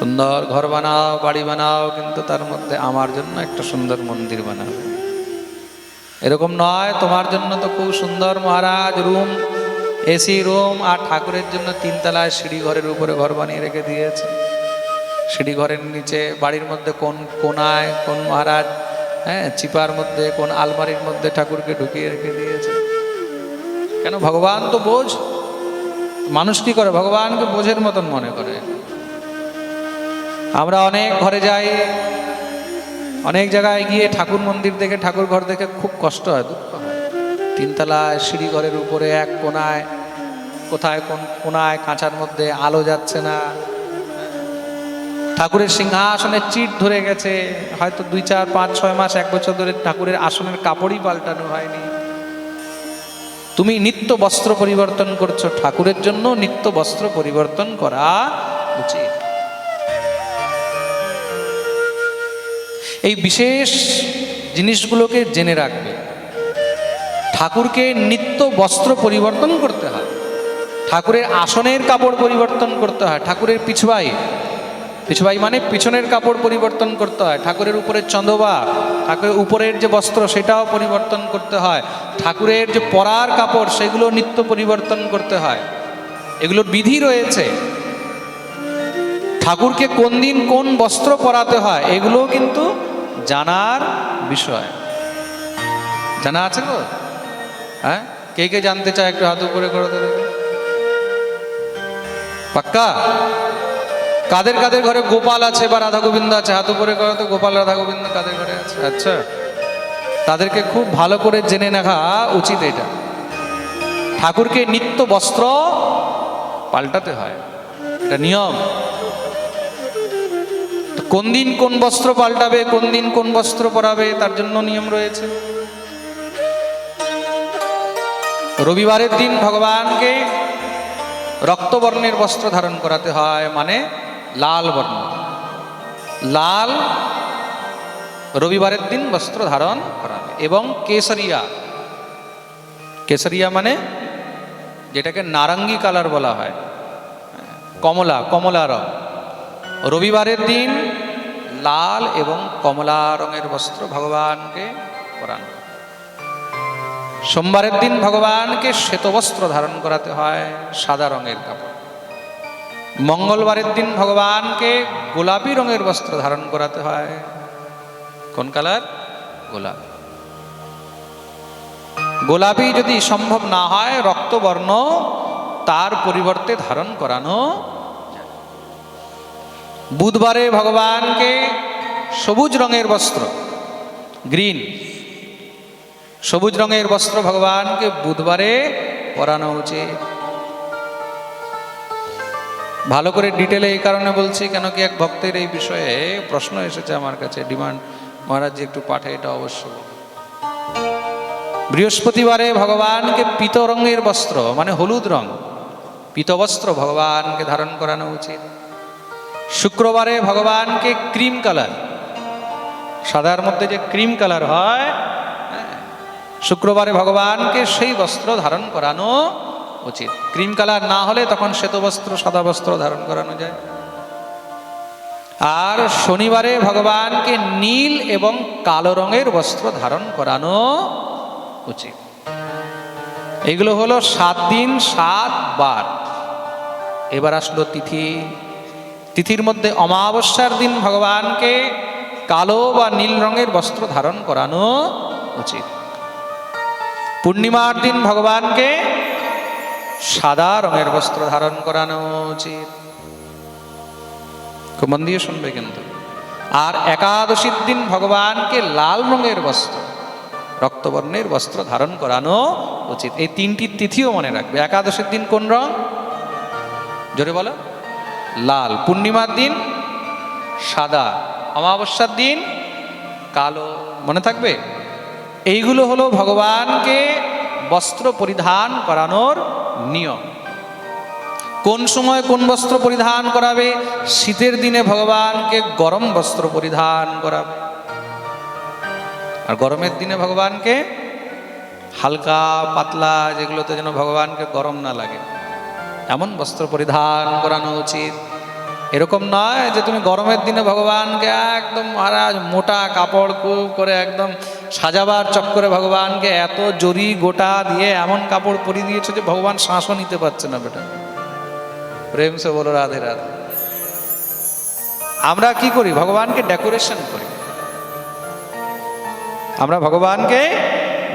সুন্দর ঘর বানাও, বাড়ি বানাও, কিন্তু তার মধ্যে আমার জন্য একটা সুন্দর মন্দির বানাও। এরকম নয়, তোমার জন্য তো খুব সুন্দর মহারাজ রুম, এসি রুম, আর ঠাকুরের জন্য তিনতলায় সিঁড়ি ঘরের উপরে ঘর বানিয়ে রেখে দিয়েছে। সিঁড়ি ঘরের নিচে বাড়ির মধ্যে কোন কোনায় কোন মহারাজ হ্যাঁ চিপার মধ্যে কোন আলমারির মধ্যে ঠাকুরকে ঢুকিয়ে রেখে দিয়েছে। কেন, ভগবান তো বোঝ, মানুষ কি করে? ভগবানকে বোঝের মতন মনে করে। আমরা অনেক ঘরে যাই, অনেক জায়গায় গিয়ে ঠাকুর মন্দির দেখে, ঠাকুর ঘর দেখে খুব কষ্ট হয়, দুঃখ হয়। তিনতলায়, সিঁড়ি ঘরের উপরে, এক কোনায়, কোথায় কোন কোনায়, কাঁচার মধ্যে আলো যাচ্ছে না। ঠাকুরের সিংহাসনের চিট ধরে গেছে, হয়তো দুই চার, পাঁচ, ছয় মাস, এক বছর ধরে ঠাকুরের আসনের কাপড়ই পাল্টানো হয়নি। তুমি নিত্য বস্ত্র পরিবর্তন করছ, ঠাকুরের জন্য নিত্য বস্ত্র পরিবর্তন করা উচিত। এই বিশেষ জিনিসগুলোকে জেনে রাখবে। ঠাকুরকে নিত্য বস্ত্র পরিবর্তন করতে হয়। ঠাকুরের আসনের কাপড় পরিবর্তন করতে হয়। ঠাকুরের পিছবাই। পিছবাই মানে পিছনের কাপড় পরিবর্তন করতে হয়। ঠাকুরের উপরের চন্দবা ঠাকুরের উপরের যে বস্ত্র সেটাও পরিবর্তন করতে হয়। ঠাকুরের যে পরার কাপড় সেগুলো নিত্য পরিবর্তন করতে হয়। এগুলোর বিধি রয়েছে। ঠাকুরকে কোন দিন কোন বস্ত্র পরাতে হয়, এগুলোও কিন্তু জানার বিষয়। জানা আছে তো হ্যাঁ? কে কে জানতে চায় একটু হাত উপরে করে দেবে? পাক্কা? কাদের কাদের ঘরে গোপাল আছে বা রাধা গোবিন্দ আছে? হাত উপরে করো তো গোপাল রাধা গোবিন্দ কাদের ঘরে আছে? আচ্ছা। তাদেরকে খুব ভালো করে জেনে নেওয়া উচিত এটা। ঠাকুরকে নিত্য বস্ত্র পাল্টাতে হয়। এটা নিয়ম। কোন দিন কোন বস্ত্র পাল্টাবে, কোন দিন কোন বস্ত্র পরাবে, তার জন্য নিয়ম রয়েছে। রবিবারের দিন ভগবানকে রক্তবর্ণের বস্ত্র ধারণ করাতে হয় মানে লাল বর্ণ। লাল রবিবারের দিন বস্ত্র ধারণ করাবে, এবং কেসরিয়া কেসরিয়া মানে যেটাকে নারঙ্গি কালার বলা হয়। কমলা কমলা রং। রবিবারের দিন লাল এবং কমলা রঙের বস্ত্র ভগবানকে পরানো। সোমবারের দিন ভগবানকে শ্বেতবস্ত্র ধারণ করাতে হয় সাদা রঙের কাপড়। মঙ্গলবারের দিন ভগবানকে গোলাপি রঙের বস্ত্র ধারণ করাতে হয়। কোন কালার? গোলাপি। গোলাপি যদি সম্ভব না হয়, রক্তবর্ণ তার পরিবর্তে ধারণ করানো। বুধবারে ভগবানকে সবুজ রঙের বস্ত্র, গ্রিন। সবুজ রঙের বস্ত্র ভগবানকে বুধবারে পরানো উচিত ভালো করে ডিটেলে এই কারণে বলছি, কেন কি এক ভক্তের এই বিষয়ে প্রশ্ন এসেছে আমার কাছে। ডিমান্ড মহারাজ জি একটু পাঠে এটা অবশ্য। বৃহস্পতিবারে ভগবানকে পিত রঙের বস্ত্র মানে হলুদ রং পিতবস্ত্র ভগবানকে ধারণ করানো উচিত। শুক্রবারে ভগবানকে ক্রিম কালার। সাদার মধ্যে যে ক্রিম কালার হয় হ্যাঁ, শুক্রবারে ভগবানকে সেই বস্ত্র ধারণ করানো উচিত। ক্রিম কালার না হলে তখন শ্বেত বস্ত্র সাদা বস্ত্র ধারণ করানো যায়। আর শনিবারে ভগবানকে নীল এবং কালো রঙের বস্ত্র ধারণ করানো উচিত। এগুলো হলো সাত দিন সাত বার। এবার আসলো তিথি। তিথির মধ্যে অমাবস্যার দিন ভগবানকে কালো বা নীল রঙের বস্ত্র ধারণ করানো উচিত। পূর্ণিমার দিন ভগবানকে সাদা রঙের বস্ত্র ধারণ করানো উচিত। খুব মন দিয়ে শুনবে কিন্তু। আর একাদশীর দিন ভগবানকে লাল রঙের বস্ত্র, রক্তবর্ণের বস্ত্র ধারণ করানো উচিত। এই তিনটি তিথিও মনে রাখবে। একাদশীর দিন কোন রং? জোরে বলো। লাল। পূর্ণিমার দিন সাদা। অমাবস্যার দিন কালো। মনে থাকবে? এইগুলো হলো ভগবানকে বস্ত্র পরিধান করানোর নিয়ম। কোন সময় কোন বস্ত্র পরিধান করাবে? শীতের দিনে ভগবানকে গরম বস্ত্র পরিধান করাবে। আর গরমের দিনে ভগবানকে হালকা পাতলা যেগুলোতে যেন ভগবানকে গরম না লাগে। এমন বস্ত্র পরিধান করানো উচিত। এরকম নয় যে তুমি গরমের দিনে ভগবানকে একদম মহারাজ মোটা কাপড় খুব করে একদম সাজাবার চক্করে ভগবানকে এত জরি গোটা দিয়ে এমন কাপড় পরিয়ে দিয়েছ যে ভগবান শ্বাসও নিতে পারছে না বেটা। প্রেম সে বলো, রাধে রাধে। আমরা কি করি? ভগবানকে ডেকোরেশন করি। আমরা ভগবানকে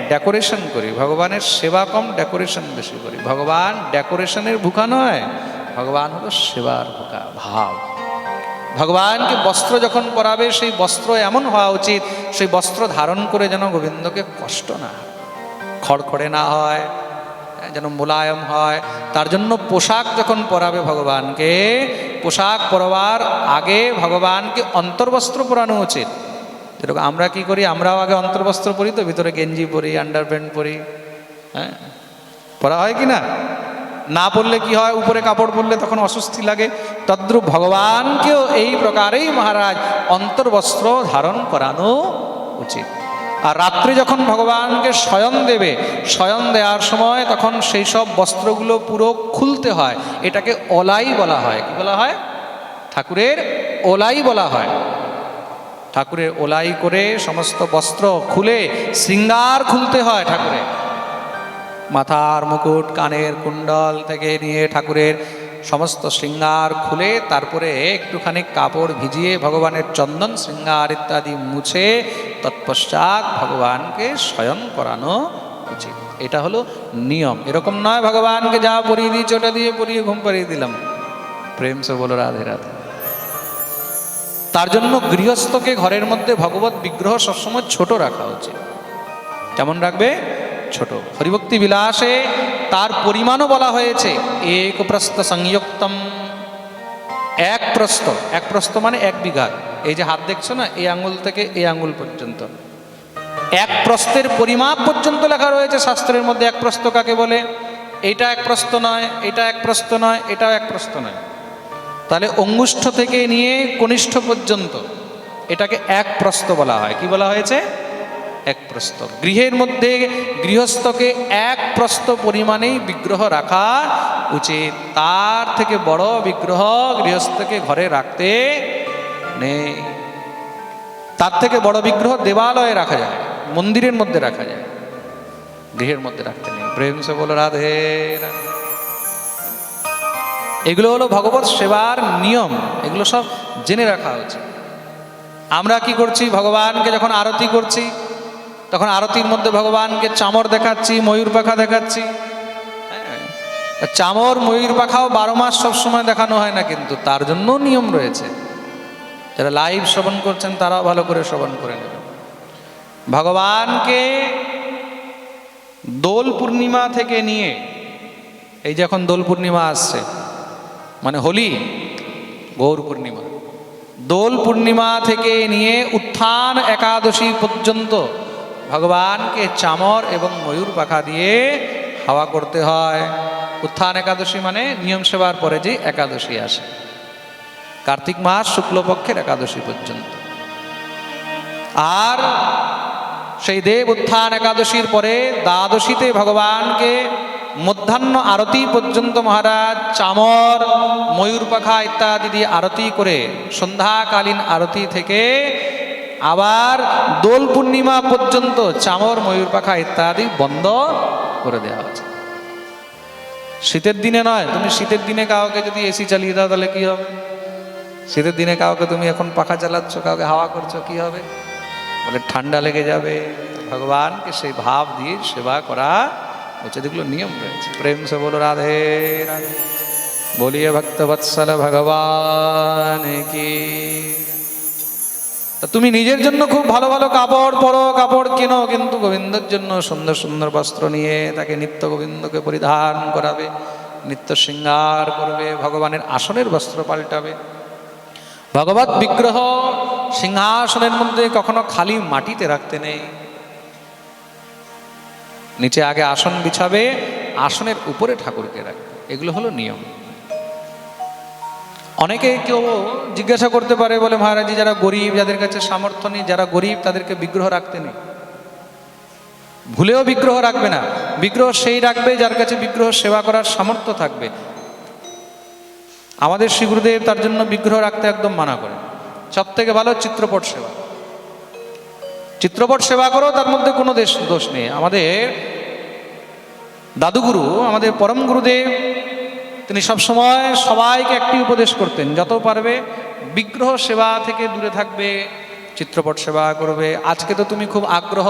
ডেকোরেশন করি। ভগবানের সেবা কম ডেকোরেশন বেশি করি। ভগবান ডেকোরেশনের ভুখা নয় ভগবান হলো সেবার ভুখা ভাব। ভগবানকে বস্ত্র যখন পরাবে সেই বস্ত্র এমন হওয়া উচিত সেই বস্ত্র ধারণ করে যেন গোবিন্দকে কষ্ট না খড়খড়ে না হয় হ্যাঁ, যেন মোলায়ম হয়। তার জন্য পোশাক যখন পরাবে ভগবানকে পোশাক পরবার আগে ভগবানকে অন্তর্বস্ত্র পরানো উচিত। যেরকম আমরা কি করি? আমরাও আগে অন্তর্বস্ত্র পরি তো, ভিতরে গেঞ্জি পরি আন্ডার প্যান্ট পরি হ্যাঁ? পরা হয় কি না? না পরলে কি হয়? উপরে কাপড় পরলে তখন অস্বস্তি লাগে। তদ্রুপ ভগবানকেও এই প্রকারেই মহারাজ অন্তর্বস্ত্র ধারণ করানো উচিত। আর রাত্রে যখন ভগবানকে শয়ন দেবে, শয়ন দেওয়ার সময় তখন সেই সব বস্ত্রগুলো পুরো খুলতে হয়। এটাকে ওলাই বলা হয়। কি বলা হয়? ঠাকুরের ওলাই বলা হয়। ঠাকুরের ওলাই করে সমস্ত বস্ত্র খুলে শৃঙ্গার খুলতে হয় ঠাকুরের মাথার মুকুট, কানের কুণ্ডল থেকে নিয়ে ঠাকুরের সমস্ত শৃঙ্গার খুলে তারপরে একটুখানি কাপড় ভিজিয়ে ভগবানের চন্দন, শৃঙ্গার ইত্যাদি মুছে তৎপশ্চাৎ ভগবানকে শয়ন করানো উচিত। এটা হলো নিয়ম। এরকম নয়, ভগবানকে যা পরিয়ে দিয়েছে ওটা দিয়ে পরিয়ে ঘুম পাড়িয়ে দিলাম। প্রেম সে বলো, রাধে রাধে। তার জন্য গৃহস্থকে ঘরের মধ্যে ভগবত বিগ্রহ সবসময় ছোট রাখা উচিত। কেমন রাখবে? ছোট। হরিভক্তি বিলাসে তার পরিমাণও বলা হয়েছে। এক প্রস্থ সংযুক্তম। এক প্রস্থ। এক প্রস্থ মানে এক বিঘা। এই যে হাত দেখছ না, এই আঙুল থেকে এই আঙুল পর্যন্ত। এক প্রস্থের পরিমাপ পর্যন্ত লেখা রয়েছে শাস্ত্রের মধ্যে। এক প্রস্থ কাকে বলে? এটা এক প্রস্থ নয়, এটা এক প্রস্থ নয়, এটাও এক প্রস্থ নয়। তাহলে অঙ্গুষ্ঠ থেকে নিয়ে কনিষ্ঠ পর্যন্ত এটাকে এক প্রস্ত বলা হয়। কি বলা হয়েছে? এক প্রস্ত গৃহের মধ্যে গৃহস্থকে এক প্রস্ত পরিমাণেই বিগ্রহ রাখা উচিত। তার থেকে বড় বিগ্রহ গৃহস্থকে ঘরে রাখতে নেই। তার থেকে বড় বিগ্রহ দেবালয়ে রাখা যায়, মন্দিরের মধ্যে রাখা যায়। গৃহের মধ্যে রাখতে নেই। প্রেম সে বলো রাধে রাধে। এগুলো হলো ভগবত সেবার নিয়ম। এগুলো সব জেনে রাখা উচিত। আমরা কি করছি? ভগবানকে যখন আরতি করছি তখন আরতির মধ্যে ভগবানকে চামর দেখাচ্ছি ময়ূর পাখা দেখাচ্ছি। হ্যাঁ, চামর ময়ূর পাখাও বারো মাস সবসময় দেখানো হয় না কিন্তু তার জন্য নিয়ম রয়েছে। যারা লাইভ শ্রবণ করছেন তারাও ভালো করে শ্রবণ করে নেবেন। ভগবানকে দোল পূর্ণিমা থেকে নিয়ে এই যে এখন দোল পূর্ণিমা আসছে মানে হোলি, গৌর পূর্ণিমা। দোল পূর্ণিমা থেকে নিয়ে উত্থান একাদশী পর্যন্ত ভগবানকে চামর এবং ময়ূর পাখা দিয়ে হাওয়া করতে হয়। উত্থান একাদশী মানে নিয়ম সেবার পরে যে একাদশী আসে। কার্তিক মাস শুক্লপক্ষের একাদশী পর্যন্ত। আর সেই দেব উত্থান একাদশীর পরে দ্বাদশীতে ভগবানকে মধ্যাহ্ন আরতি পর্যন্ত মহারাজ, চামর, ময়ূর পাখা ইত্যাদি দিয়ে আরতি করে সন্ধ্যাকালীন আরতি থেকে আবার দোল পূর্ণিমা পর্যন্ত চামর, ময়ূর পাখা ইত্যাদি বন্ধ করে দেওয়া হচ্ছে শীতের দিনে নয়, তুমি শীতের দিনে কাউকে যদি এসি চালিয়ে দাও তাহলে কি হবে? শীতের দিনে কাউকে তুমি এখন পাখা চালাচ্ছ, কাউকে হাওয়া করছ, কি হবে? বলে ঠান্ডা লেগে যাবে। ভগবানকে সেই ভাব দিয়ে সেবা করা হচ্ছে যেগুলো নিয়ম রয়েছে। প্রেম সে বলো রাধে। বলিয়ে ভক্ত বৎসল, ভগবান কি? তা তুমি নিজের জন্য খুব ভালো ভালো কাপড় পরো, কাপড় কেনো, কিন্তু গোবিন্দর জন্য সুন্দর সুন্দর বস্ত্র নিয়ে তাকে নিত্য গোবিন্দকে পরিধান করাবে, নিত্য শৃঙ্গার করবে, ভগবানের আসনের বস্ত্র পাল্টাবে। ভগবত বিগ্রহ সিংহাসনের মধ্যে কখনো খালি মাটিতে রাখতে নেই। নিচে আগে আসন বিছাবে, আসনের উপরে ঠাকুরকে রাখবে। এগুলো হলো নিয়ম। অনেকে কেউ জিজ্ঞাসা করতে পারে বলে, মহারাজি যারা গরিব, যাদের কাছে সামর্থ্য নেই, যারা গরিব, তাদেরকে বিগ্রহ রাখতে নেই। ভুলেও বিগ্রহ রাখবে না। বিগ্রহ সেই রাখবে যার কাছে বিগ্রহ সেবা করার সামর্থ্য থাকবে। আমাদের শ্রী গুরুদেব তার জন্য বিগ্রহ রাখতে একদম মানা করেন। সব থেকে ভালো চিত্রপট সেবা। চিত্রপট সেবা করো, তার মধ্যে কোনো দেশ দোষ নেই। আমাদের দাদুগুরু, আমাদের পরম গুরুদেব, তিনি সবসময় সবাইকে একটি উপদেশ করতেন, যত পারবে বিগ্রহ সেবা থেকে দূরে থাকবে, চিত্রপট সেবা করবে। আজকে তো তুমি খুব আগ্রহ,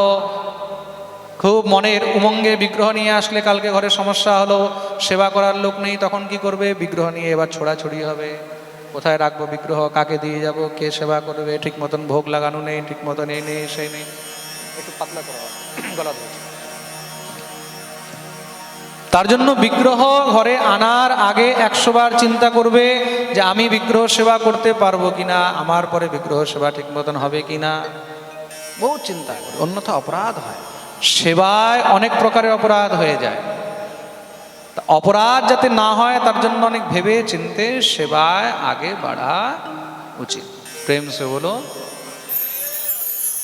খুব মনের উমঙ্গে বিগ্রহ নিয়ে আসলে কালকে ঘরে সমস্যা হলো, সেবা করার লোক নেই, তখন কি করবে? বিগ্রহ নিয়ে এবার ছোড়াছড়ি হবে। কোথায় রাখব বিগ্রহ? কাকে দিয়ে যাব? কে সেবা করবে? ঠিক মতন ভোগ লাগানো নেই ঠিক মতন এই নেই সেই নেই। একটু পাতলা করা গলা ধরছে। তার জন্য বিগ্রহ ঘরে আনার আগে একশোবার চিন্তা করবে যে আমি বিগ্রহ সেবা করতে পারব কিনা আমার পরে বিগ্রহ সেবা ঠিক মতন হবে কিনা। বহু চিন্তা করে অন্যথা অপরাধ হয়। সেবায় অনেক প্রকারের অপরাধ হয়ে যায়। অপরাধ যাতে না হয়, তার জন্য অনেক ভেবে চিনতে সেবায় আগে বাড়া উচিত। প্রেম সে বলো